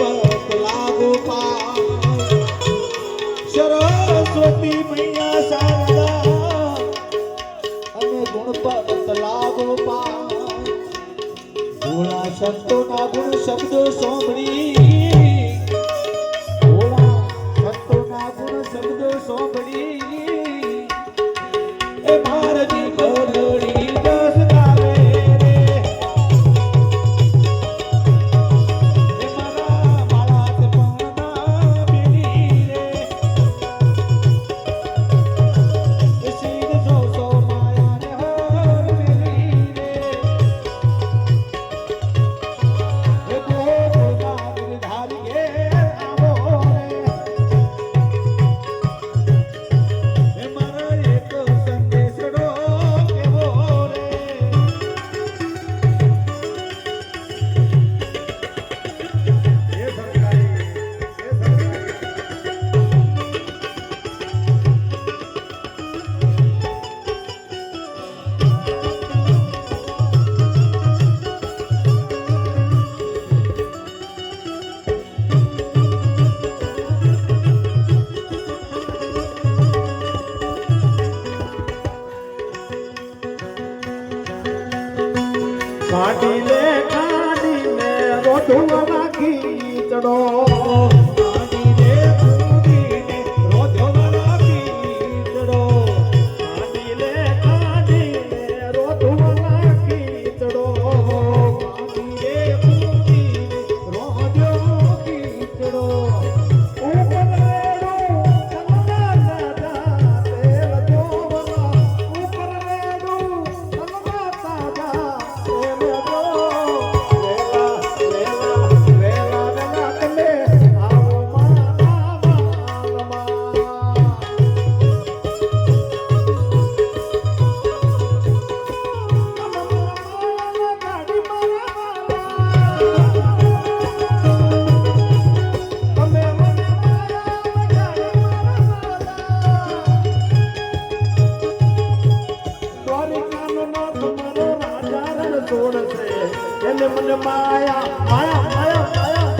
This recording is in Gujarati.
પત લાગુ પા સરસ્વતી મૈયા શારદા અને ગુણપત લાગુ પા ભોળા સંતોના ગુણ શબ્દો સાંભળી. ભોળા સંતોના ગુણ શબ્દો તો ધોવા કીચડો 妈呀妈呀妈呀妈呀。